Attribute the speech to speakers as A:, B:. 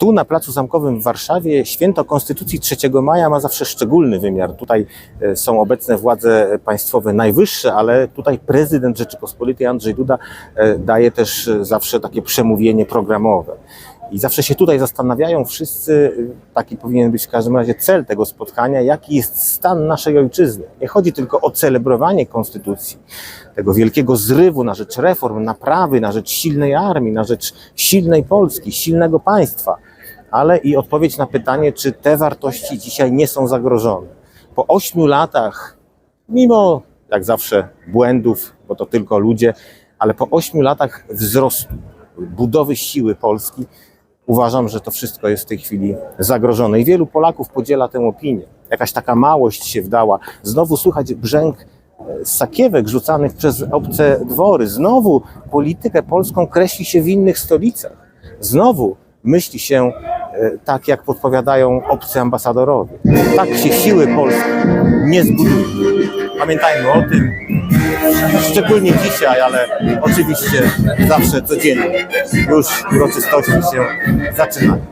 A: Tu na Placu Zamkowym w Warszawie święto Konstytucji 3 maja ma zawsze szczególny wymiar. Tutaj e, są obecne władze państwowe najwyższe, ale tutaj prezydent Rzeczypospolitej Andrzej Duda e, daje też e, zawsze takie przemówienie programowe. I zawsze się tutaj zastanawiają wszyscy, e, taki powinien być w każdym razie cel tego spotkania, jaki jest stan naszej ojczyzny. Nie chodzi tylko o celebrowanie konstytucji, tego wielkiego zrywu na rzecz reform, naprawy, na rzecz silnej armii, na rzecz silnej Polski, silnego państwa, ale i odpowiedź na pytanie, czy te wartości dzisiaj nie są zagrożone. Po ośmiu latach, mimo jak zawsze błędów, bo to tylko ludzie, ale po ośmiu latach wzrostu, budowy siły Polski, uważam, że to wszystko jest w tej chwili zagrożone. I wielu Polaków podziela tę opinię. Jakaś taka małość się wdała. Znowu słychać brzęk e, sakiewek rzucanych przez obce dwory. Znowu politykę polską kreśli się w innych stolicach. Znowu myśli się e, tak, jak podpowiadają obcy ambasadorowie. Tak się siły Polski nie zbudują. Pamiętajmy o tym, szczególnie dzisiaj, ale oczywiście zawsze codziennie. Już uroczystości się zaczynają.